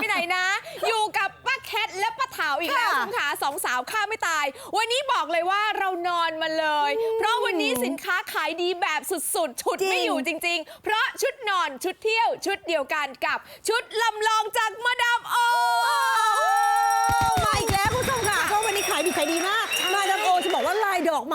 ไปไหนนะ อยู่กับป้าแคทและป้าเถาอีกแล้วค่ะคุณขาสองสาวฆ่าไม่ตาย วันนี้บอกเลยว่าเรานอนมาเลย เพราะวันนี้สินค้าขายดีแบบสุดๆ ฉุดจริงไม่อยู่จริง ๆ เพราะชุดนอนชุดเที่ยวชุดเดียวกันกับชุดลำลองจากมาดามโอมาอีกแล้วคุณผู้ชมค่ะก็วันนี้ขายดีขายดีมาก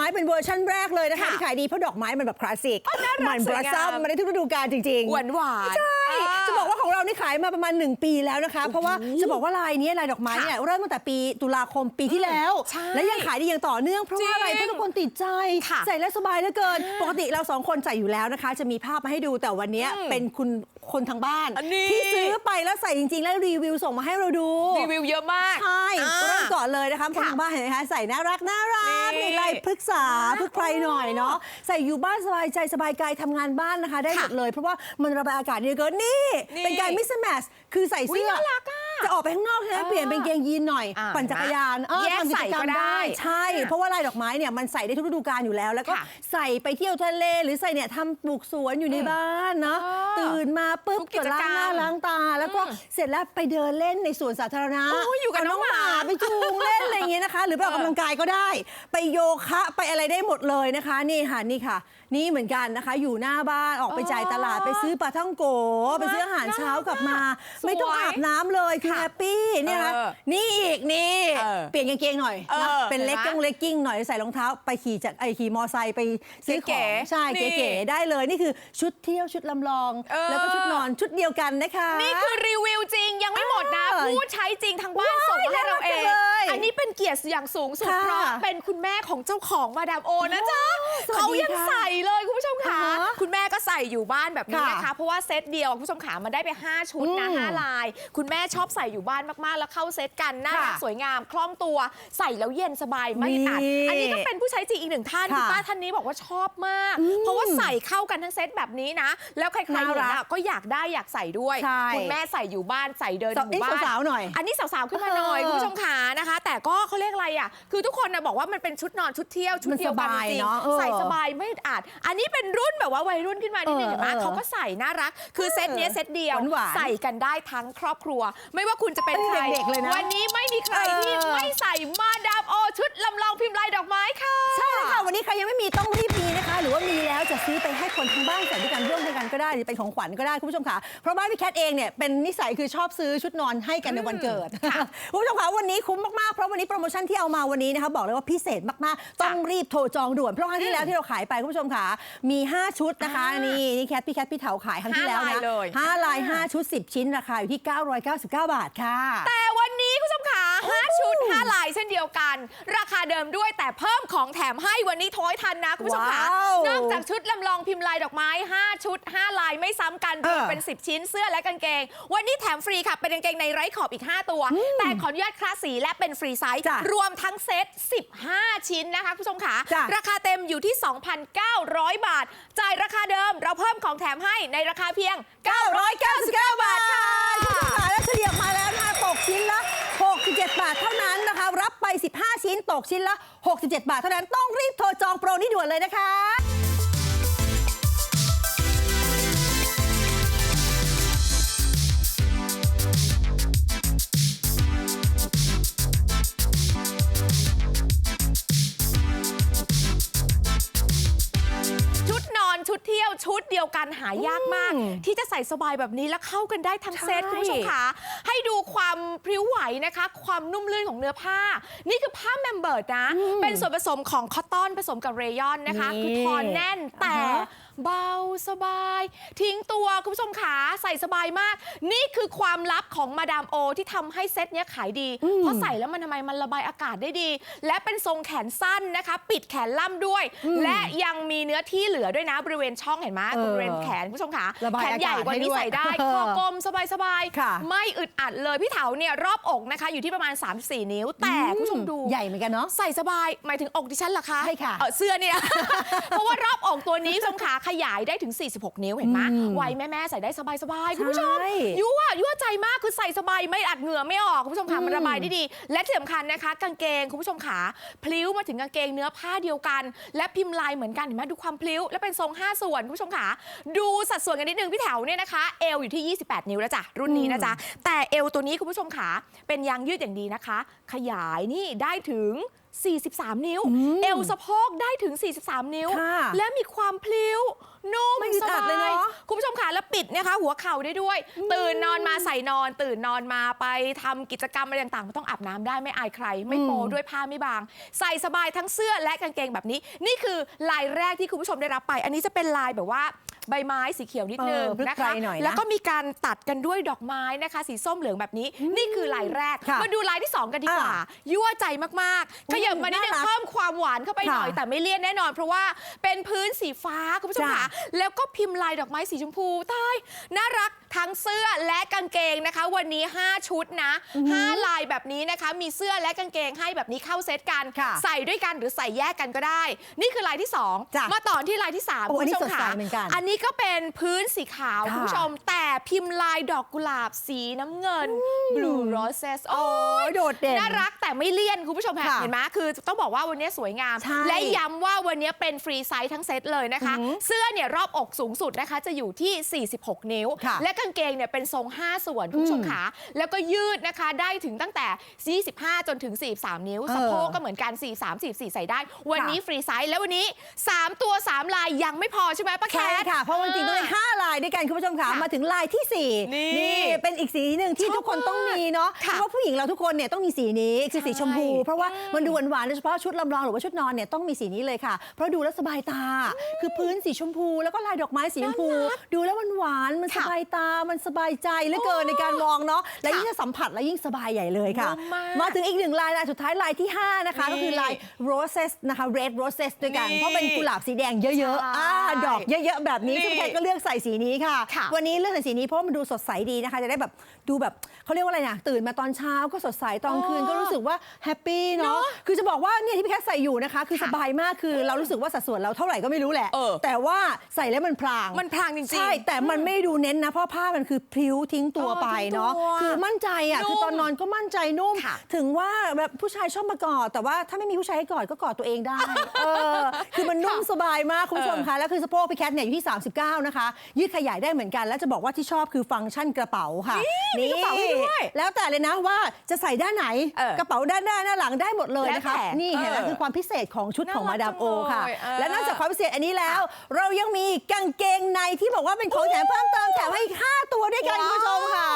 ม้เป็นเวอร์ชั่นแรกเลยนะคะค่ะที่ขายดีเพราะดอกไม้มันแบบคลาสสิกน่ารักมันสบวยลังามซัมมันได้ทุกฤดูกาลจริงๆ หวานหวาน ใช่ จะบอกว่าของเรานี่ขายมาประมาณ 1 ปีแล้วนะคะ เพราะว่าจะบอกว่าลายนี้ลายดอกไม้เนี่ยเริ่มตั้งแต่ปีตุลาคมปีที่แล้ว ใช่และยังขายดีอย่างต่อเนื่องเพราะว่าอะไรจริงเพราะทุกคนติดใจ ค่ะใส่แล้วสบายเหลือเกิน ปกติเราสองคนใส่อยู่แล้วนะคะ จะมีภาพมาให้ดูแต่วันนี้เป็นคุณ คนทางบ้านอันนี้ ที่ซื้อไปแล้วใส่จริง ๆ แล้วรีวิวส่งมาให้เราดูรีวิวเยอะมาก ใช่อ่าเริ่มก่อนเลยนะคะคนทางบ้านเห็นไหมคะใส่น่ารักน่ารักนี่มีลายพฤกษาพฤกไพรหน่อยเนาะใส่อยู่บ้านสบายใจสบายกายทำงานบ้านนะคะ ได้หมดเลย เพราะว่ามันระบายอากาศดีเหลือเกินนี่ นี่เป็นการมิสแมสคือใส่เสื้ออุ๊ยน่ารักอะ จะออกไปข้างนอกใช่ไหมเออเปลี่ยนเป็นเกงยีนหน่อย อ่าปั่นจักรยานเออแยกทำกิจกรรมใส่ก็ได้ใช่เพราะว่าลายดอกไม้เนี่ยมันใส่ได้ทุกฤดูกาลอยู่แล้ว แล้วก็ค่ะใส่ไปเที่ยวทะเลหรือใส่เนี่ยทำปลูกสวนอยู่ในบ้านเนาะเออตื่นมาปุ๊บทุกกิก็จล้างกรรมหน้าล้างตา แล้วก็อืมเสร็จแล้วไปเดินเล่นในสวนสาธารณะโอ้ยอยู่กับน้องหมาไปจูงเล่นอะไรอย่างเงี้ยนะคะ หรือไปออกเออกำลังกายก็ได้ ไปโยคะไปอะไรได้หมดเลยนะคะ นี่ค่ะนี่ค่ะ นี่เหมือนกันนะคะ อยู่หน้าบ้านออกไปจ่ายตลาดไปซื้อปลาท่องโกไปซื้ออาหารเช้ากลับมาสวยไม่ต้องอาบน้ำเลยคือค่ะแฮปปี้เนี่ยนะคะเออนี่อีกนี่เออเปลี่ยนกางเกงหน่อยเออนะเป็นเล็กเห็กิ้นงไหมเล็กกิ้งหน่อยใส่รองเท้าไปขี่จักรไอขี่มอไซค์ไปซื้อขเก๋องๆใช่นี่ เก๋ๆได้เลยนี่คือชุดเที่ยวชุดลำลองเออแล้วก็ชุดนอนชุดเดียวกันนะคะ นี่คือรีวิวจริงยังไม่หมดนะเออผู้ใช้จริงทางบ้านว้ายส่งมาให้เราเอง น่ารักจังเลยอันนี้เป็นเกียรติอย่างสูงสุดค่ะเพราะเป็นคุณแม่ของเจ้าของมาดามโอนะจ๊ะสวัสดีเขายังค่ะใส่เลยคุณผู้ชมค่ะ อ่าฮะคุณแม่ก็ใส่อยู่บ้านแบบนี้นะค่ะคะเพราะว่าเซตเดียวคุณผู้ชมขามันได้ไป 5 ชุดนะอืม5ลาย คุณแม่ชอบใส่อยู่บ้านมากๆ แล้วเข้าเซตกันน่ารักค่ะสวยงามคล่องตัวใส่แล้วเย็นสบายไม่อัดนี่อันนี้ก็เป็นผู้ใช้จริงอีกหนึ่งท่านค่ะคุณป้าท่านนี้บอกว่าชอบมาก เพราะว่าใส่เข้ากันทั้งเซตแบบนี้นะ แล้วใครๆเห็นน่ารัอะกก็อยากได้อยากใส่ด้วยใช่ คุณแม่ใส่อยู่บ้านใส่เดินในหมู่บ้านนี่สาวๆหน่อย อันนี้สาวๆขึ้นมาหน่อยเออคุณผู้ชมขานะคะ แต่ก็เขาเรียกอะไรอะ คือทุกคนนะบอกว่ามันเป็นชุดนอนชุดเที่ยวชุดมันเดียวกันสบายจริงเนอะเออใส่สบายไม่อึดอัดอันนี้เป็นรุ่นแบบว่าวัยรุ่นขึ้นมานิดนึงเออเห็นไหมเออเขาก็ใส่น่ารัก คือเซตเนี้ยเซตเดียวหวานๆ ใส่กันได้ทั้งครอบครัว ไม่ว่าคุณจะเป็นเอ้ยใครเด็กๆเลยนะวันนี้ไม่มีใครเออที่ไม่ใส่มาดามโอชุดลำลองพิมพ์ลายดอกไม้ค่ะ ใช่แล้วค่ะ วันนี้ใครยังไม่มีต้องรีบมีนะคะ หรือว่ามีแล้วจะซื้อไปให้คนทั้งบ้านใส่ด้วยกันร่วมด้วยกันก็ได้หรือเป็นของขวัญก็ได้คุณผู้ชมค่ะ เพราะบ้านพี่แคทเองเนี่ยเป็นนิสัยคือชอบซื้อชุดนอนให้กันในวันเกิดคุณผู้ชมค่ะวันนี้คุ้มมากๆ เพราะวันนี้โปรโมชั่นที่เอามาวันนี้นะคะบอกเลยว่าพิเศษมากๆ ต้องรีบโทรจองด่วนเพราะครั้งที่แล้วที่เราขายไปคุณผู้ชมค่ะมี 5 ชุดนะคะ อ่านี่นี่นี่แคทพี่แคทพี่เถาขายครั้งที่แล้วห้าลายนะเลยห้าลายห้าชุด 10 ชิ้นราคาอยู่ที่ 999 บาทค่ะ แต่วันนี้คุณผู้ชมขา5ชุด 5 ลายเช่นเดียวกัน ราคาเดิมด้วยแต่เพิ่มของแถมให้วันนี้โทรให้ทันนะคุณผู้ชมขาว้าว นอกจากชุดลำลองพิมพ์ลายดอกไม้ 5 ชุด 5 ลายไม่ซ้ำกันเออรวมเป็น 10 ชิ้นเสื้อและกางเกง วันนี้แถมฟรีค่ะ เป็นกางเกงในไร้ขอบอีก 5 ตัว แต่ขออนุญาตคลาสสีและเป็นฟรีไซส์ จ้ะรวมทั้งเซต 15 ชิ้นนะคะคุณผู้ชมขาจ้ะ ราคาเต็มอยู่ที่ 2,900 บาท จ่ายราคาเดิมเราเพิ่มของแถมให้ในราคาเพียง 999 บาทค่ะ คุณผู้ชมค่ะแล้วเฉลี่ยมาแล้วนะคะตกชิ้นละ67 บาทเท่านั้นนะคะ รับ ไป 15 ชิ้นตกชิ้นละ 67 บาทเท่านั้นต้องรีบโทรจองโปรนี้ด่วนเลยนะคะ กันหายากมากอืมที่จะใส่สบายแบบนี้แล้วเข้ากันได้ทั้งเซตใช่คุณผู้ชมค่ะให้ดูความพริ้วไหวนะคะ ความนุ่มลื่นของเนื้อผ้า นี่คือผ้าแมมเบิร์ดนะ เป็นส่วนผสมของคอตตอนผสมกับเรยอนนะคะนี่คือทอนแน่นแต่อ่าฮะ เบาสบาย ทิ้งตัวคุณผู้ชมขาใส่สบายมาก นี่คือความลับของมาดามโอที่ทำให้เซตเนี้ยขายดี เพราะใส่แล้วมันทำไมมันระบายอากาศได้ดี และเป็นทรงแขนสั้นนะคะ ปิดแขนล่ำด้วย และยังมีเนื้อที่เหลือด้วยนะบริเวณช่องเห็นไหมเออบริเวณแขนคุณผู้ชมขาระบายแขนใหญ่กว่านี้อากาศให้ด้วยใส่ได้เออคอกลมสบายค่ะ ๆไม่อึดอัดเลยพี่เถาเนี่ยรอบอกนะคะ อยู่ที่ประมาณ 3-4 นิ้ว แต่คุณผู้ชมดู ใหญ่เหมือนกันเนาะ ใส่สบายหมายถึงอกดิฉันเหรอคะใช่ค่ะ เออเสื้อเนี่ย เพราะว่ารอบอกตัวนี้ทรงขาขยายได้ถึง 46 นิ้วเห็นไหมอืมวัยแม่ๆใส่ได้สบายๆคุณผู้ชมใช่ยั่วยั่วใจมากคือใส่สบายไม่อัดเหงื่อไม่ออกคุณผู้ชมขามันระบายได้ดี และที่สำคัญนะคะ กางเกงคุณผู้ชมขาพลิ้วมาถึงกางเกงเนื้อผ้าเดียวกัน และพิมพ์ลายเหมือนกันเห็นไหมดูความพลิ้วและเป็นทรง 5 ส่วนคุณผู้ชมขาดูสัดส่วนกันนิดนึงพี่แถวเนี่ยนะคะเอวอยู่ที่ 28 นิ้วแล้วจ้ะรุ่นนี้นะจ๊ะแต่เอวตัวนี้คุณผู้ชมขาเป็นยางยืดอย่างดีนะคะ ขยายนี่ได้ถึง 43 นิ้ว เอวสะโพกได้ถึง 43 นิ้วค่ะและมีความพลิ้วนุ่มไม่อึดสอัดบาเลยเนยอะคุณผู้ชมค่ะแล้วปิดนะคะ หัวเข่าได้ด้วย ตื่นนอนมาใส่นอน ตื่นนอนมาไปทำกิจกรรมอะไรต่างๆมันต้องอาบน้ำได้ไม่อายใคร ไม่โปด้วยผ้าไม่บาง ใส่สบายทั้งเสื้อและกางเกงแบบนี้ นี่คือลายแรกที่คุณผู้ชมได้รับไป อันนี้จะเป็นลายแบบว่า ใบไม้สีเขียวนิดนึงเออพลึกนะไพรคะหน่อยนะแล้วก็มีการตัดกันด้วยดอกไม้นะคะ สีส้มเหลืองแบบนี้ นี่คือลายแรก ค่ะมาดูลายที่สองกันดีกว่าอะยั่วใจมากๆ ขยับมานิดนึงน่ารักเพิ่มความหวานเข้าไปหน่อย ค่ะแต่ไม่เลี่ยนแน่นอน เพราะว่าเป็นพื้นสีฟ้าคุณผู้ชมจ้ะ ค่ะ แล้วก็พิมพ์ลายดอกไม้สีชมพูใต้น่ารักทั้งเสื้อและกางเกงนะคะ วันนี้ 5 ชุดนะ 5 ลายแบบนี้นะคะ มีเสื้อและกางเกงให้แบบนี้เข้าเซตกัน ค่ะใส่ด้วยกันหรือใส่แยกกันก็ได้ นี่คือลายที่ จ้ะ2 มาต่อที่ลายที่3โอ้คุณอันนี้ผู้ชมสดใสค่ะเหมือนกัน อันนี้ก็เป็นพื้นสีขาวค่ะคุณผู้ชม แต่พิมพ์ลายดอกกุหลาบสีน้ำเงิน blue roses โอ้โอ้ยโดดเด่น น่ารักแต่ไม่เลี่ยนคุณผู้ชมค่ะเห็นไหมคือต้องบอกว่าวันนี้สวยงาม ใช่และย้ำว่าวันนี้เป็นฟรีไซส์ทั้งเซตเลยนะคะ อือหือเสื้อเนี่ยรอบอกสูงสุดนะคะจะอยู่ที่ 46 นิ้ว ค่ะและกางเกงเนี่ยเป็นทรง 5 ส่วนคุณผู้ชมขาแล้วก็ยืดนะคะได้ถึงตั้งแต่ 25 จนถึง 43 นิ้วเออ สะโพกก็เหมือนกัน 43 44 ใส่ได้ วันค่ะนี้ฟรีไซส์แล้ววันนี้ 3 ตัว 3 ลายยังไม่พอใช่ไหมป้าแคใช่ท ค่ะเพราะวันจริงๆต้องมีห้าลายด้วยกันคุณผู้ชมค่ะค่ะมาถึงลายที่สี่นี่เป็นอีกสีหนึ่งที่ชอบทุกคนต้องมีเนาะเพค่ะราะว่าผู้หญิงเราทุกคนเนี่ยต้องมีสีนี้คือสีชมพูใช่เพราะว่ามันดูหวานๆโดยเฉพาะชุดลำลองหรือว่าชุดนอนเนี่ยต้องมีสีนี้เลยค่ะ เพราะดูแล้วสบายตา คือพื้นสีชมพู แล้วก็ลายดอกไม้สีชมพู ดูแล้วมันหวานมันสค่ะบายตามันสบายใจเหลือเกินในการมองเนาะและค่ะยิ่งจะสัมผัสแล้วยิ่งสบายใหญ่เลยค่ะนุ่มมากมาถึงอีกหนึ่งลายลายสุดท้ายลายที่ห้านะคะนี่ก็คือลาย roses นะคะ red roses ด้วยกันนี่เพราะเป็นกุหลาบสีแดงเยอะๆอ่าดอกเยอะๆแบบนี้นี่ซึ่งแพทก็เลือกใส่สีนี้ค่ะ ค่ะวันนี้เลือกใส่สีนี้เพราะว่ามันดูสดใสดีนะคะ จะได้แบบดูแบบเขาเรียกว่าอะไรนะตื่นมาตอนเช้าก็สดใสตอนคืนก็รู้สึกว่าแฮปปี้เนาะเนอะคือจะบอกว่าเนี่ยที่พี่แคทใส่อยู่นะคะ คือค่ะสบายมากคือเรารู้สึกว่าสัดส่วนเราเท่าไหร่ก็ไม่รู้แหละ เออ แต่ว่าใส่แล้วมันพราง มันพรางจริงๆ ใช่ แต่มันไม่ดูเน้นนะ เพราะผ้ามันคือพลิ้วทิ้งตัวเออไปทิ้งตัวเนาะคือมั่นใจอะนุ่มคือตอนนอนก็มั่นใจนุ่ม ค่ะถึงว่าแบบผู้ชายชอบมากอดแต่ว่าถ้าไม่มีผู้ชายให้กอดก็กอดตัวเองได้ เออ คือมันนุ่มสบายมากคุณผู้ชมเออคะแล้วคือสะโพกพี่แคทเนี่ยอยู่ที่39 นะคะ ยืดขยายได้เหมือนกัน แล้วจะบอกว่าที่ชอบคือฟังก์ชันกระเป๋าค่ะมีกระเป๋าให้ด้วยแล้วแต่เลยนะว่าจะใส่ด้านไหน เออกระเป๋าด้านหน้าหน้าหลังได้หมดเลยนะคะ แล้วแต่นี่เห็นไหมเออคือความพิเศษของชุดของน่ารัมากดามโอค่ะ จังเลยเออ และนอกจากความพิเศษอันนี้แล้ว เรายังมีกางเกงในที่บอกว่าเป็นของแถมเพิ่มเติมแถมให้อีก 5 ตัวด้วยกันคุณผู้ชมค่ะ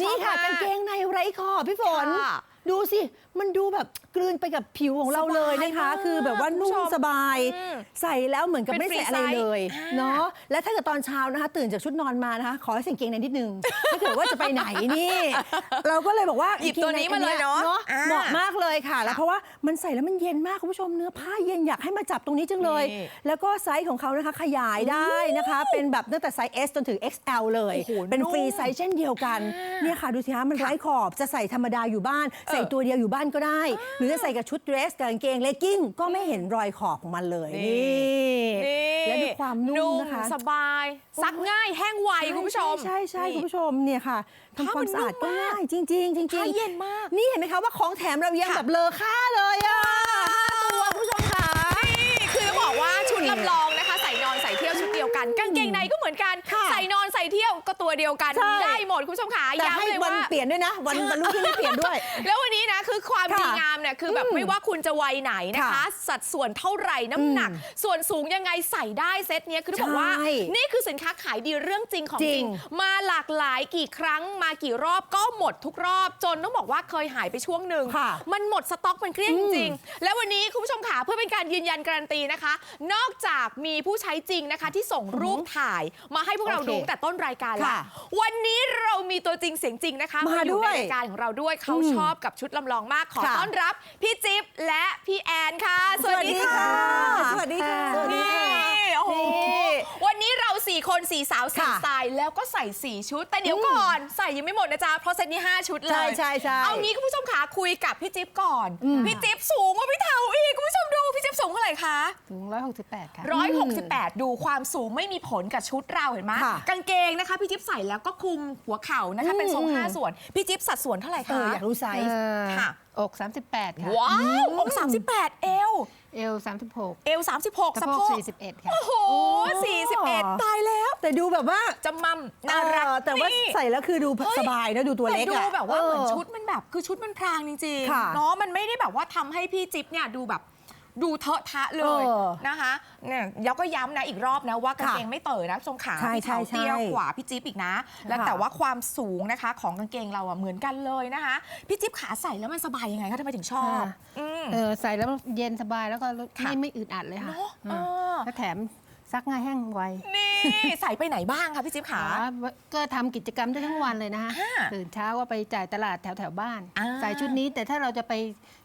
นี่ค่ะชอบมากกางเกงในไร้คอพี่ฝน ค่ะดูสิ มันดูแบบกลืนไปกับผิวของเราเลยนะคะ สบายมากคือแบบว่านุ่มคุณผู้ชมสบาย อืมใส่แล้วเหมือนกับเป็นไม่ได้ใส่อะไร free size เลยอ่า เนาะและถ้าเกิดตอนเช้านะคะ ตื่นจากชุดนอนมานะคะ ขอให้ใส่กางเกงในนิดนึง ถ้าเกิดว่าจะไปไหนนี่ เราก็เลยบอกว่าหยิบตัวนี้มาเลยเนอะเนาะอ่าเหมาะมากเลยค่ะ แล้วค่ะเพราะว่ามันใส่แล้วมันเย็นมากคุณผู้ชมเนื้อผ้าเย็นอยากให้มาจับตรงนี้จังเลย นี่ แล้วก็ไซส์ของเขานะคะขยายได้นะคะ เป็นแบบตั้งแต่ไซส์ S จนถึง XL เลย โอ้โหเป็นนุ่ม ฟรีไซส์เช่นเดียวกันอ่าเนี่ยค่ะดูสิคะมันไร้ขอบจะใส่ธรรมดาอยู่บ้านใส่ตัวเดียวอยู่บ้านก็ได้ หรือจะใส่กับชุดเดรสกับกางเกงเลกกิ้งก็ไม่เห็นรอยขอบของมันเลย นี่นี่นี่และดูความนุ่มนะคะ สบาย ซักง่ายแห้งไวคุณผู้ชม ใช่ใช่ใช่นี่คุณผู้ชมเนี่ยค่ะทำความสะอาดก็ง่ายจริงๆจริงๆผ้าเย็นมาก นี่เห็นไหมคะว่าของแถมเรายังค่ะแบบเลอค่าเลยอะตัวคุณผู้ชมค่ะ เที่ยวก็ตัวเดียวกันใช่ ได้หมดคุณผู้ชมขาแต่ให้ย้ำเลยวันว่า เปลี่ยนด้วยนะ วันวันรุ่งขึ้นไม่เปลี่ยนด้วย แล้ววันนี้นะคือความค่ะดีงามเนี่ยคือแบบอืมไม่ว่าคุณจะวัยไหนนะคะ ค่ะสัดส่วนเท่าไหร่น้ำหนักอืมส่วนสูงยังไงใส่ได้เซตเนี้ยคือต้องบอกว่า ใช่นี่คือสินค้าขายดีเรื่องจริงของจจริริงงมาหลากหลายกี่ครั้งมากี่รอบก็หมดทุกรอบ จนต้องบอกว่าเคยหายไปช่วงหนึ่ง ค่ะมันหมดสต็อกมันเกลี้ยงอืจมริงๆแล้ววันนี้คุณผู้ชมขาเพื่อเป็นการยืนยันการันตีนะคะ นอกจากมีผู้ใช้จริงนะคะที่ส่งรูปถ่ายมาให้พวกเราโอเค ดูตั้งแต่ต้นรายการแล้วค่ะวันนี้เรามีตัวจริงเสียงจริงนะคะมาอยู่ด้วยในรายการของเราด้วยเขาอืมชอบกับชุดลำลองมากขอค่ะ ต้อนรับพี่จิ๊บและพี่แอนค่ะ สวัสดีค่ะสวัสดีค่ะสวัสดีนี่ค่ะโอ้โหนี่วันนี้เราสี่คนสี่สาวสี่ค่ะสายแล้วก็ใส่สี่ชุด แต่เดี๋ยวก่อนใส่ยังไม่หมดนะจ๊ะเพราะเซตนี้ห้าชุดเลยใช่ใช่ใช่เอางี้คุณผู้ชมขาคุยกับพี่จิ๊บก่อนอืมพี่จิ๊บสูงกว่าพี่เถาอีก คุณผู้ชมดูพี่จิ๊บสูงเท่าไหร่คะถึง168 ค่ะ 168 ดูความสูงไม่มีผลกับชุดเราเห็นไหมค่ะกางเกงนะคะ พี่จิ๊บใส่แล้วก็คลุมหัวเข่านะคะ เป็นทรงอืม ห้าส่วน พี่จิ๊บสัดส่วนเท่าไหร่เอคะ ออยากรู้ไซเอส์อค่ะ อก 38 ค่ะ ว้าวอก38 เอว เอว 36เอว 36สะสะโพโพกก41 ค่ะ โอ้โห41 ตายแล้ว แต่ดูแบบว่าจำมั่มน่ารักเออแต่ว่านี่ ใส่แล้วคือดูเฮ้ย สบายนะดูตัวเล็กดูอะแบบว่าเหมือนอชุดมันแบบคือชุดมันพรางจริงค่ะ ๆเนาะมันไม่ได้แบบว่าทำให้พี่จิ๊บเนี่ยดูแบบ ดูเทอะทะเลยเออนะคะเนี่ยแล้วก็ย้ำนะอีกรอบนะว่ากางค่ะเกงไม่เต๋อนะทรงขาใช่พี่เถาใช่เตี้ยใช่กว่าพี่จิ๊บอีกนะ แล้วค่ะ แต่ว่าความสูงนะคะ ของกางเกงเราอะเหมือนกันเลยนะคะพี่จิ๊บขาใส่แล้วมันสบายยังไงคะทำไมถึงชอบค่ะอืม เออใส่แล้วเย็นสบายแล้วก็ค่ะไม่ไม่อึดอัดเลยค่ะเนอะอืมเออ แล้วแถม ซักง่ายแห้งไวนี่ใส่ไปไหนบ้างคะพี่จิ๊บขาอ๋อก็ทำกิจกรรมได้ทั้งวันเลยนะคะอ่าตื่นเช้าก็ไปจ่ายตลาดแถวแถวๆบ้าน อ่าใส่ชุดนี้แต่ถ้าเราจะไป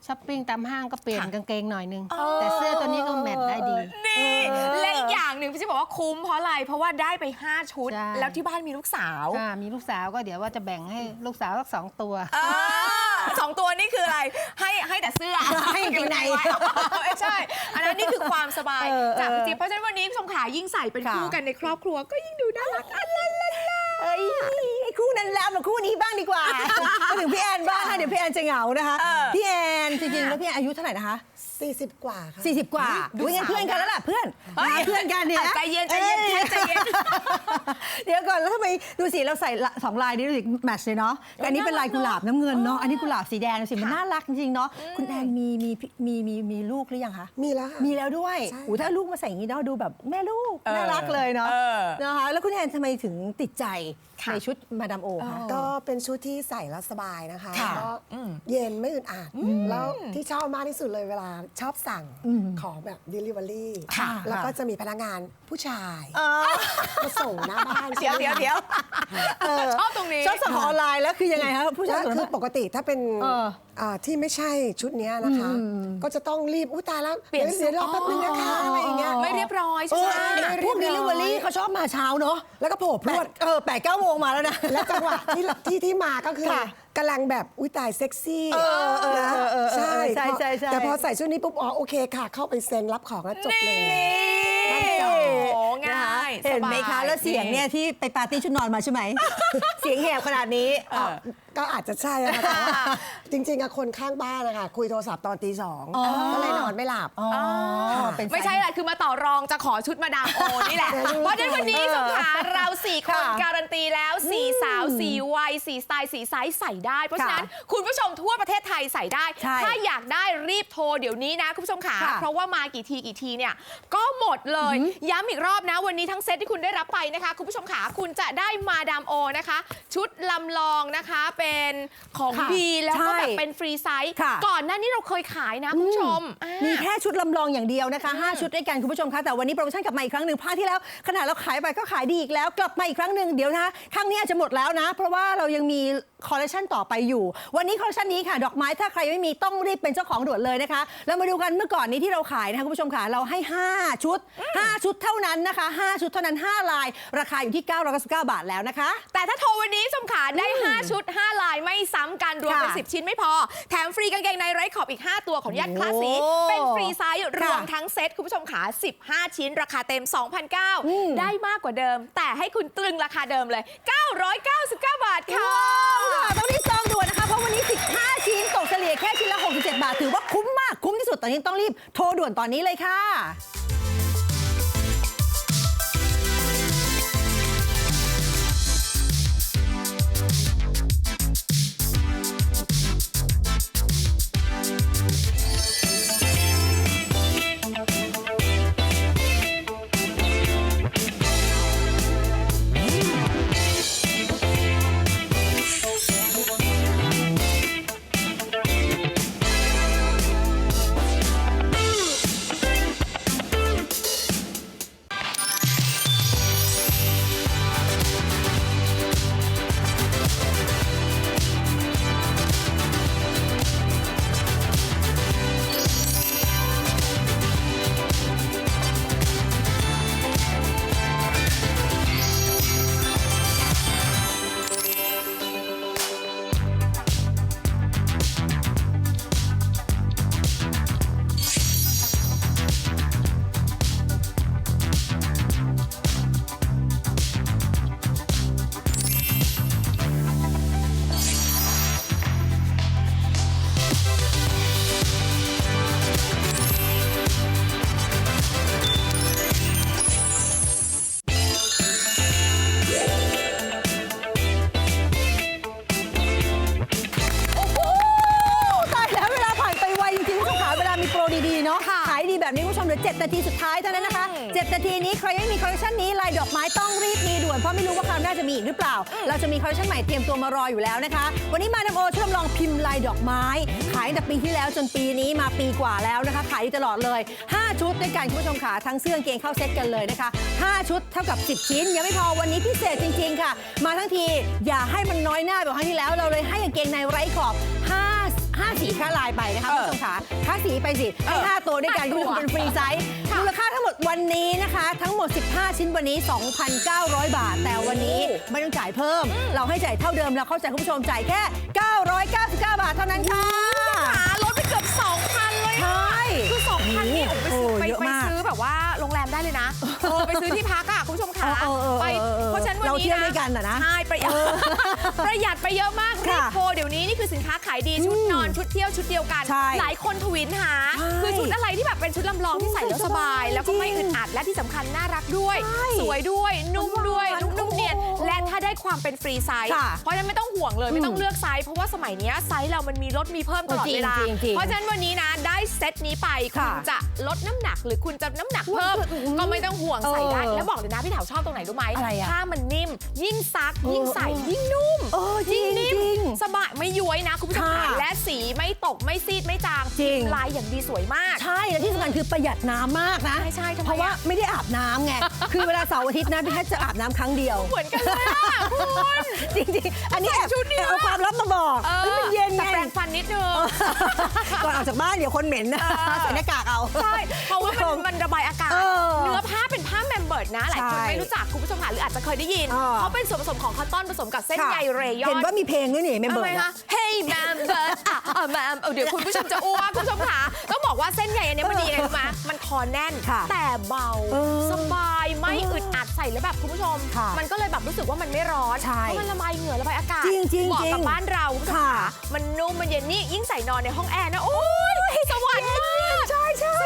ช้อปปิ้งตามห้างก็เปลี่ยนค่ะ กางเกงหน่อยนึงเออแต่เสื้อตัวนี้ก็แมทได้ดี นี่เออและอีกอย่างหนึ่งพี่จิ๊บบอกว่าคุ้มเพราะอะไร เพราะว่าได้ไป 5 ชุด ใช่ แล้วที่บ้านมีลูกสาวค่ะมีลูกสาวก็เดี๋ยวว่าจะแบ่งให้ลูกสาวสักสองตัว อ่า สองตัวนี่คืออะไรให้ให้แต่เสื้อให้กางเกงในไว้ไม่ใช่ อันนั้นนี่คือความสบายเออจากเออ พี่จิ๊บเพราะฉะนั้นวันนี้ผู้ชมขายิ่งใส่เป็นค่ะคู่กันในครอบครัวก็ยิ่งดูน่ารักอันละละละเอ้ยไอ้คู่ นั้นแล้วมาคู่นี้บ้างดีกว่ามาถึงพี่แอนบ้างค่ะเดี๋ยวพี่แอนจะเหงานะคะเออพี่แอนจริงๆแล้วพี่แอนอายุเท่าไหร่นะคะ 40 กว่าค่ะ40 กว่าดูดูงั้นสาวเพื่อนกันแล้วล่ะเพื่อนเฮ้ยเพื่อนกันเนี่ยอะใจเย็นใจเย็นอ้ใจเย็นเดี๋ยวก่อนแล้วทำไมดูสิเราใส่ละสองลายนี้ดูสิแมทช์เลยเนาะแต่อันนี้เป็นลายกุหลาบน้ำเงินเนาะอันนี้กุหลาบสีแดงดูสิมันน่ารักจริงๆเนาะคุณแอนมีมีมีมีมีลูกหรือยังคะมีแล้วค่ะมีแล้วด้วยใช่โอ้ถ้าลูกมาใส่อย่างนี้เนาะดูแบบแม่ลูกเออน่ารักเลยเนาะเออนะคะแล้วคุณแอนทำไมถึงติดใจ ค่ะ ในชุดมาดามโอคะก็เป็นชุดที่ใส่แล้วสบายนะคะค่ะแล้วก็อืมเย็นไม่อึดอัดแล้วที่ชอบมากที่สุดเลยเวลาชอบสั่งอืมของแบบ Delivery ค่ะ แล้วก็ค่ะจะมีพนักงานผู้ชายเออมาส่งหน้าบ้านเดี๋ยวเดี๋ยวเดี๋ยวเออชอบตรงนี้ ชอบสั่งของออนไลน์แล้วคือยังไงคะผู้ชายแล้วส่วนคืมาอกปกติถ้าเป็นเออ อ่าที่ไม่ใช่ชุดเนี้ยนะคะอืมก็จะต้องรีบอุ้ยตายแล้วเปลี่ยนเดี๋ยวรอแป๊บนึงนะคะอะไรอย่างเงี้ยไม่เรียบร้อยเอใช่อไหมพวก delivery เขาชอบมาเช้าเนาะแล้วก็โผล่พแปรวดดเออแปดเก้าโมงมาแล้วนะและจังหวะที่ที่ที่มาก็คือค่ะกำลังแบบอุ้ยตายเซ็กซี่เออเออนะเออเออใช่ใช่พอใช่ใช่แต่พอใส่ชุดนี้ปุ๊บอ๋อโอเคค่ะ เข้าไปเซ็นรับของแล้วจบเลยบ้านจอโอ้นะ ง่าคะยเห็นไหมสบาคะแล้วเสียงเนี่ยที่ไปปาร์ตี้ชุดนอนมาใช่ไหม เสียงแหบขนาดนี้เออ ก็อาจจะใช่นะคะแต่ว่าจริงๆอะคนข้างบ้านนะคะคุยโทรศัพท์ตอนตีสองก็เลยนอนไม่หลับ อ๋อเป็นสาย ไม่ใช่อะไรคือมาต่อรองจะขอชุดมาดามโอนี่แหละ เพราะฉะนั้นวันนี้สงขลาเราสี่คนค่ะการันตีแล้วสี่สาวสี่วัยสี่สไตล์สี่ไซส์ใส่ได้ เพราะฉะนั้นค่ะคุณผู้ชมทั่วประเทศไทยใส่ได้ ใช่ถ้าอยากได้รีบโทรเดี๋ยวนี้นะคุณผู้ชมขาค่ะเพราะว่ามากี่ทีกี่ทีเนี่ยก็หมดเลย ย้ำอีกรอบนะ วันนี้ทั้งเซตที่คุณได้รับไปนะคะ คุณผู้ชมขาคุณจะได้มาดามโอนะคะ ชุดลำลองนะคะเป็นของค่ะดีแล้วก็แบบใช่เป็นฟรีไซส์ค่ะ ก่อนหน้านี้เราเคยขายนะคุณผู้ชมอ่า มีแค่ชุดลำลองอย่างเดียวนะคะ 5 ชุดด้วยกันคุณผู้ชมคะแต่วันนี้โปรโมชั่นกลับมาอีกครั้งหนึ่งภาคที่แล้วขนาดเราขายไปก็ขายดีอีกแล้ว กลับมาอีกครั้งหนึ่งเดี๋ยวนะครั้งนี้อาจจะหมดแล้วนะ เพราะว่าเรายังมี คอลเลคชันต่อไปอยู่ วันนี้คอลเลคชันนี้ค่ะ ดอกไม้ถ้าใครไม่มีต้องรีบเป็นเจ้าของด่วนเลยนะคะ แล้วมาดูกันเมื่อก่อนนี้ที่เราขายนะคะคุณผู้ชมค่ะเราให้ 5 ชุด 5 ชุดเท่านั้นนะคะ 5 ชุดเท่านั้น 5 ลาย ราคาอยู่ที่ 999 บาทแล้วนะคะ แต่ถ้าโทรวันนี้สมขาได้ 5 ชุด 5 ลายไม่ซ้ำกันรวมเป็นค่ะ10 ชิ้นไม่พอ แถมฟรีกางเกงในไร้ขอบอีก 5 ตัวของยัดคลาสสีโอ้เป็นฟรีไซส์รวมค่ะทั้งเซ็ตคุณผู้ชมขา15 ชิ้น ราคาเต็มอืม2,009ได้มากกว่าเดิม แต่ให้คุณตรึงราคาเดิมเลย 999 บาทค่ะค่ะต้องรีบจองด่วนนะคะ เพราะวันนี้ 15 ชิ้นตกเฉลี่ยแค่ชิ้นละ 67 บาท ถือว่าคุ้มมาก คุ้มที่สุด ตอนนี้ต้องรีบโทรด่วนตอนนี้เลยค่ะายดอกไม้ต้องรีบมีด่วนเพราะไม่รู้ว่าคราวหน้าจะมีอีกหรือเปล่า เราจะมีคอลเลคชันใหม่เตรียมตัวมารออยู่แล้วนะคะ วันนี้มาดามโอช่วยลองพิมพ์ลายดอกไม้ ขายตั้งแต่ปีที่แล้วจนปีนี้มาปีกว่าแล้วนะคะ ขายดีตลอดเลย 5 ชุดด้วยกันคุณผู้ชมค่ะทั้งเสื้อกางเกงเข้าเซ็ตกันเลยนะคะ 5 ชุดเท่ากับ 10 ชิ้น ยังไม่พอวันนี้พิเศษจริง ๆ ค่ะ มาทั้งทีอย่าให้มันน้อยหน้าแบบครั้งที่แล้ว เราเลยให้กางเกงในไร้ขอบ5 5สีค่าลายไปนะคะคุณผู้ชมค่ะค่าสีไปสิให้ห้าตัวด้วยกันคุณผู้ชมเป็นฟรีไซส์มูลค่าทั้งหมดวันนี้นะคะ ทั้งหมด 15 ชิ้นวันนี้ 2,900 บาท แต่วันนี้ไม่ต้องจ่ายเพิ่ม เราให้จ่ายเท่าเดิมเราเข้าใจคุณผู้ชมจ่ายแค่ 999 บาทเท่านั้นค่ะหาลดไปเกือบ2,000เลยใช่อะคือ2,000นี่โอ้โหไปโอ้ซื้อไปเยอะไปมากซื้อแบบว่าโรงแรมได้เลยนะเออไปซื้อที่พักอะ ไปเออเออเพราะฉะนั้นวันเรานี้เที่ยวนะด้วยกันอะนะ ใช่ประหยัดประหยัดไปเยอะมากรีค่ะบโทรเดี๋ยวนี้นี่คือสินค้าขายดีชุดนอนชุดเที่ยวชุดเดียวกัน ใช่หลายคนทวินหา ใช่คือชุดอะไรที่แบบเป็นชุดลำลองที่ใส่แล้วสบายจริงแล้วก็ไม่อึดอัดและที่สำคัญน่ารักด้วย ใช่สวยด้วยนุ่มด้วยหวานนุ่มๆเนียนโอ้โหและถ้าได้ความเป็นฟรีไซส์ค่ะเพราะฉะนั้นไม่ต้องห่วงเลยไม่ต้องเลือกไซส์เพราะว่าสมัยเนี้ยไซส์เรามันมีลดมีเพิ่มตลอดจริงเวลาจริงจริงเพราะฉะนั้นวันนี้นะได้เซตนี้ไปคุค่ะณจะลดน้ำหนักหรือคุณจะน้ำหนักเพิ่มอืมก็ไม่ต้องห่วงใส่ได้เออ แล้วบอกเลยนะพี่ถาวชอบตรงไหนรู้ไหมอะไรอะผ้ามันนิ่ม ยิ่งซักเออยิ่งใส่เออยิ่งนุ่มเออจริงยิ่งนิ่มจริงสบายไม่ย้วยนะคุณผู้ชมค่ะค่ะและสีไม่ตกไม่ซีดไม่จางจริง ลายอย่างดีสวยมาก ใช่และที่สำคัญคือประหยัดน้ำมากนะใช่ใช่ทำไมอะ เพราะว่าไม่ได้อาบน้ำไง คือเวลาเสาร์อาทิตย์นะพี่แคทจะอาบน้ำครั้งเดียว เหมือนกันเลยอะคุณ จริงๆ อันนี้แอบชุดเดียวเอาความลับมาบอกเอเฮ้ยอมันเย็นไง แต่แปรงฟันนิดนึง ก่อนออกจากบ้านเดี๋ยวคนเหม็นนะเออ ใส่หน้ากากเอา ใช่ เพราะว่าคุณผู้ชมันมันระบายอากาศ เออเนื้อผ้า เป็นผ้าแมมเบิร์ดนะ หลายคนใช่ไม่รู้จักคุณผู้ชมค่ะหรืออาจจะเคยได้ยินเออเขาเป็นส่วนผสมของคอตตอนผสมกับเส้นค่ะใยเรยอน เห็นว่ามีเพลงด้วยนี่เมมเบอทำไมร์คะ Hey member อะอะ mem เอาเดี๋ยวคุณผู้ชมจะอ้วกคุณผู้ชมค่ะต้องบอกว่าเส้นใยอันเนี้ยมันดีไงรู้ไหมมันคอแน่น ค่ะแต่เบา เออสบายไม่อึดอัดใส่แล้วแบบคุณผู้ชม ค่ะมันก็เลยแบบรู้สึกว่ามันไม่ร้อนใช่เพราะมันระบายเหงื่อระบายอากาศจริงๆเหมาะจริงกับบ้านเราคุณผู้ชมค่ะ ค่ะมันนุ่มมันเย็นนี่ยิ่งใส่นอนในห้องแอร์นะโอ้ยสวรรค์มาก ใช่ใช่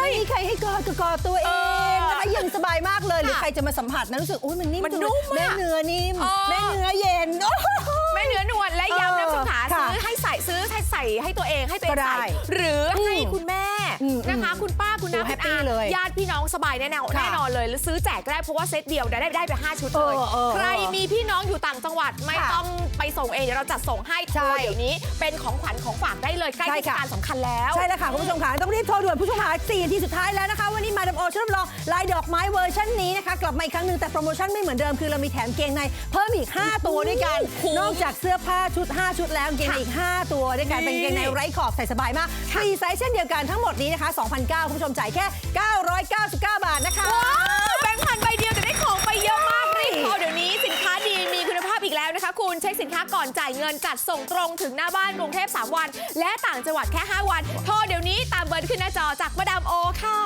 ไม่มีใครให้กอดก็กอดตัวเอเองอ นะคะเย็นสบายมากเลยหรือค่ะใครจะมาสัมผัสนะรู้สึกอุ้ยมันนิ่มมันจังเลยนุ่มอะ แม่เนื้อนิ่มเออแม่เนื้อเย็นโอ้โหแม่เนื้อนวลและย้ำนะเออคุณขาค่ะซื้อให้ใส่ซื้อให้ใส่ให้ตัวเองให้ตัวเองก็ได้ใส่หรือให้คุณแม่อืมนะคะ คุณป้าคุณดูน้าแฮคุปณปี้อาเลยญาติพี่น้องสบายแน่นอนค่ะแน่นอนเลยหรือซื้อแจกก็ได้เพราะว่าเซตเดียวได้ได้ไป5ชุดเลยเออเออใครมีพี่น้องอยู่ต่างจังหวัดไม่ค่ะต้องไปส่งเองเดี๋ยวเราจัดส่งให้ใช่ โทรเดี๋ยวนี้ เป็นของขวัญของฝากได้เลยใกล้ใช่เทศค่ะกาลสำคัญแล้ว ใช่แล้วค่ะคุณผู้ชมค่ะต้องรีบโทรด่วนผู้ชมหา4นาทีสุดท้ายแล้วนะคะ วันนี้มาดามโอช่วยลองลายดอกไม้เวอร์ชันนี้นะคะ กลับมาอีกครั้งหนึ่งแต่โปรโมชั่นไม่เหมือนเดิมคือเรามีแถมเกงในเพิ่มอีก 5 ตัวด้วยกันคุ้มนอกจากเสื้อผ้าชุด 5 ชุดแล้วเกงในอีก 5 ตัวด้วยกันนี่เป็นเกงในไร้ขอบใส่สบายมากฟรีไซส์เช่นเดียวกันทั้งหมดนี้นะคะ2,009คุณผู้ชมจ่ายแค่ 999 บาทนะคะว้าวแบงค์พันใบเดียวแต่ได้ของไปเยอะมากรีบโทรเดี๋ยวนี้สินค้าดีมีคุณภาพอีกแล้วนะคะคุณเช็คสินค้าก่อนจ่ายเงินจัดส่งตรงถึงหน้าบ้านกรุงเทพ3วัน และต่างจังหวัดแค่ 5 วันโทรเดี๋ยวนี้ตามเบอร์ขึ้นหน้าจอจากมาดามโอค่ะ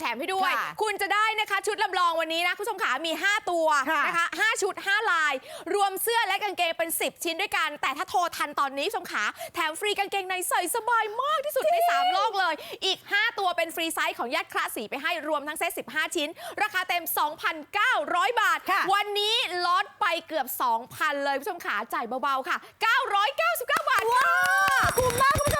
แต่เพิ่มของแถมให้ด้วย ค่ะคุณจะได้นะคะชุดลำลองวันนี้นะคุณผู้ชมขามี 5 ตัวค่ะนะคะ5ชุด 5 ลาย รวมเสื้อและกางเกงเป็น 10 ชิ้นด้วยกัน แต่ถ้าโทรทันตอนนี้คุณผู้ชมขาแถมฟรีกางเกงในใส่สบายมากที่สุดใน3โลกเลย อีก 5 ตัวเป็นฟรีไซส์ของยัดคละสีไปให้รวมทั้งเซต15 ชิ้น ราคาเต็ม 2,900 บาท ค่ะ วันนี้ลดไปเกือบ 2,000 เลยคุณผู้ชมขาจ่ายเบาๆค่ะ 999 บาทค่ะ คุ้มมากคุณผู้ช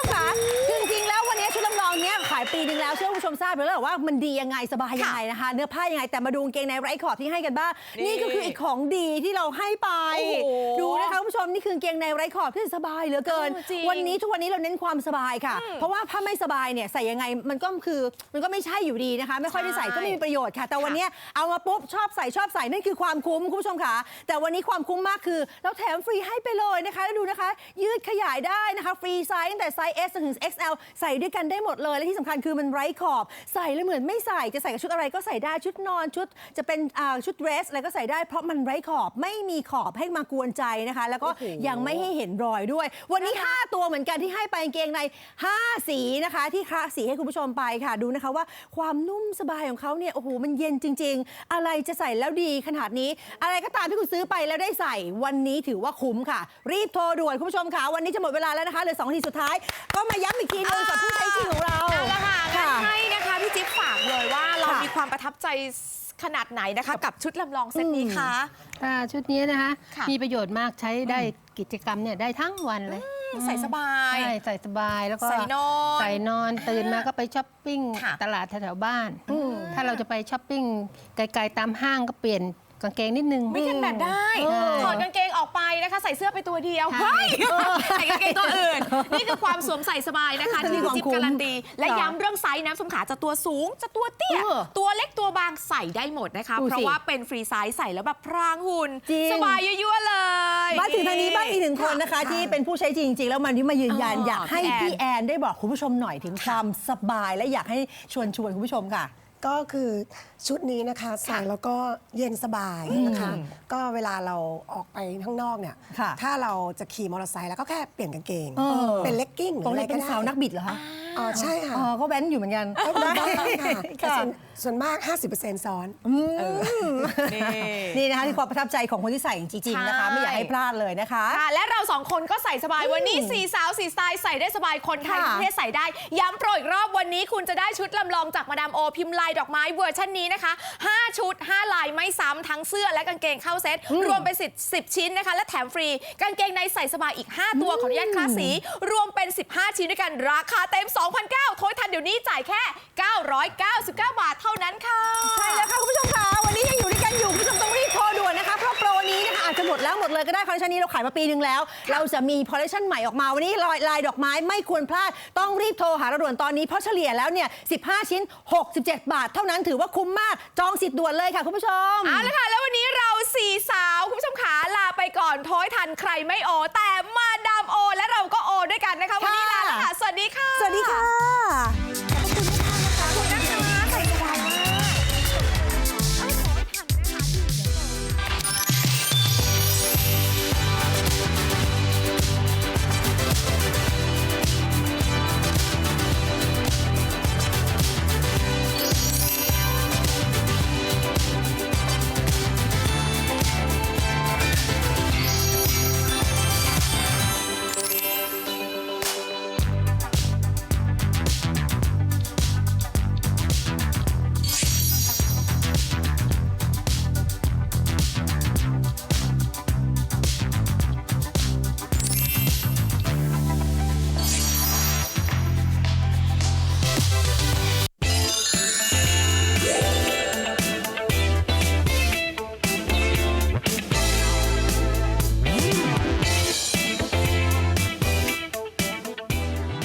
มค่ะคือ จริงๆ แล้ววันนี้ชุดลำลองเนี้ยขายปีหนึงแล้วเชื่อว่าคุณผู้ชมทราบอยู่แล้วแหละว่ามันดียังไงสบายยังไงนะคะ เนื้อผ้ายังไงแต่มาดูกางเกงในไร้ขอบที่ให้กันบ้างนี่นี่ก็คืออีกของดีที่เราให้ไป โอ้โหดูนะคะคุณผู้ชมนี่คือกางเกงในไร้ขอบที่สบายเหลือเกิน เออจริง วันนี้ทุกวันนี้เราเน้นความสบายค่ะ เพราะว่าถ้าไม่สบายเนี่ยใส่ยังไงมันก็คือมันก็ไม่ใช่อยู่ดีนะคะ ไม่ค่อยได้ใส่ก็ไม่มีประโยชน์ค่ะ แต่วันเนี้ยเอามาปุ๊บชอบใส่ชอบใส่นั่นคือความคุ้มคุณผู้ชมค่ะ แต่วันนี้ความคุ้มมากคือ เราแถมฟรีให้ไปเลยนะคะแล้วดูนะคะ ยืดขยายได้นะคะ ฟรีไซส์ตั้งแต่ไซส์ S จนถึง XL ใส่ด้วยกันได้หมดเลย และที่สำคัญคือมันไร้ขอบ ใส่แล้วเหมือนไม่ใส่จะใส่กับชุดอะไรก็ใส่ได้ชุดนอนชุดจะเป็นอ่าชุดเดรสอะไรก็ใส่ได้เพราะมันไร้ขอบไม่มีขอบให้มากวนใจนะคะ แล้วก็โอ้โหยังไม่ให้เห็นรอยด้วย วันนี้ 5 ตัวเหมือนกันที่ให้ไปกางเกงใน 5 สีนะคะ ที่คละสีให้คุณผู้ชมไปค่ะดูนะคะว่าความนุ่มสบายของเขาเนี่ยโอ้โหมันเย็นจริง ๆ อะไรจะใส่แล้วดีขนาดนี้ อะไรก็ตามที่คุณซื้อไปแล้วได้ใส่วันนี้ถือว่าคุ้มค่ะ รีบโทรด่วนคุณผู้ชมค่ะวันนี้จะหมดเวลาแล้วนะคะเหลือสองนาทีสุดท้ายก็มาย้ำอีกทีนึงกับผู้ใช้จริงของเราเอาละค่ะงั้นให้นะคะพี่จิ๊บฝากเลยว่าเราค่ะมีความประทับใจขนาดไหนนะคะ กับชุดลำลองเซตนี้คะ อ่าชุดนี้นะคะ ค่ะ มีประโยชน์มากใช้ได้กิจกรรมเนี่ยได้ทั้งวันเลยใส่สบาย ใช่ใส่สบายแล้วก็ใส่นอนใส่นอนตื่นมาก็ไปช้อปปิ้งค่ะตลาดแถวๆบ้าน ถ้าเราจะไปช้อปปิ้งไกลๆตามห้างก็เปลี่ยน กางเกงนิดนึง ไม่กันแบบได้เออ ถอดกางเกงออกไปนะคะ ใส่เสื้อไปตัวเดียวใช่เฮ้ยใส่กางเกงตัวอื่น นี่คือความสวมใส่สบายนะคะ ที่มีความจิ๊บคุ้มการันตีและค่ะย้ำเรื่องไซส์นะสมขาจะตัวสูง จะตัวเตี้ย เออตัวเล็กตัวบางใส่ได้หมดนะคะ ดูสิเพราะว่าเป็นฟรีไซส์ใส่แล้วแบบพรางหุ่นจริง สบายยั่วๆเลย มาถึงทางนี้บ้างอีกหนึ่งคนนะคะ ที่เป็นผู้ใช้จริง ๆ แล้วมันที่มายืนยันอ๋อออยากให้พี่แอน พี่แอนได้บอกคุณผู้ชมหน่อยถึงความสบายและอยากให้ชวนชวนคุณผู้ชมค่ะ ก็คือชุดนี้นะคะใส่แล้วก็เย็นสบายนะคะ ก็เวลาเราออกไปข้างนอกเนี่ย ค่ะถ้าเราจะขี่มอเตอร์ไซค์แล้วก็แค่เปลี่ยนกางเกง เออ เป็นเลกกิ้งหรือตรงอะไรนี้ก็เป็นได้ สาวนักบิดเหรอคะอ๋อใช่ค่ะอ๋อก็แว้นอยู่เหมือนกันก็มีบ้างค่ะแต่ค่ะส่วนส่วนมาก 50%ซ้อนนี่นะคะที่ความประทับใจของคนที่ใส่จริงๆนะคะใช่ไม่อยากให้พลาดเลยนะคะ ค่ะ และเราสองคนก็ใส่สบายวันนี้สี่สาวสี่สไตล์ใส่ได้สบายคนไทยค่ะทั้งประเทศใส่ได้ ย้ำโปรอีกรอบวันนี้คุณจะได้ชุดลำลองจากมาดามโอพิมพ์ลายดอกไม้เวอร์ชันนี้นะคะ 5 ชุด 5 ลายไม่ซ้ำทั้งเสื้อและกางเกงเข้าเซ็ตรวมเป็น10 10 ชิ้นนะคะ และแถมฟรี กางเกงในใส่สบายอีก 5 ตัวขออนุญาตคลาสสี รวมเป็น 15 ชิ้นด้วยกันราคาเต็ม2,009โทรทันเดี๋ยวนี้จ่ายแค่ 999 บาทเท่านั้นค่ะ ใช่แล้วค่ะคุณผู้ชมค่ะวันนี้ยังอยู่ด้วยกันอยู่คุณผู้ชมต้องรีบโทรด่วนนะคะเพราะโปรนี้นะคะอาจจะหมดแล้วหมดเลยก็ได้คอลเลคชันนี้เราขายมาปีนึงแล้ว เราจะมีคอลเลคชันใหม่ออกมาวันนี้ลายลายดอกไม้ไม่ควรพลาด ต้องรีบโทรหาเราด่วนตอนนี้เพราะเฉลี่ยแล้วเนี่ย15 ชิ้น 67 บาท เท่านั้นถือว่าคุ้มมากจองสิทธิ์ด่วนเลยค่ะคุณผู้ชม เอาละค่ะ แล้ววันนี้เราสี่สาว คุณผู้ชมขาลาไปก่อนโทยทันใครไม่โอแต่มาดาม โอและเราก็โอด้วยกันนะคะวันนี้ลาแล้วค่ะ สวัสดีค่ะ สวัสดีค่ะ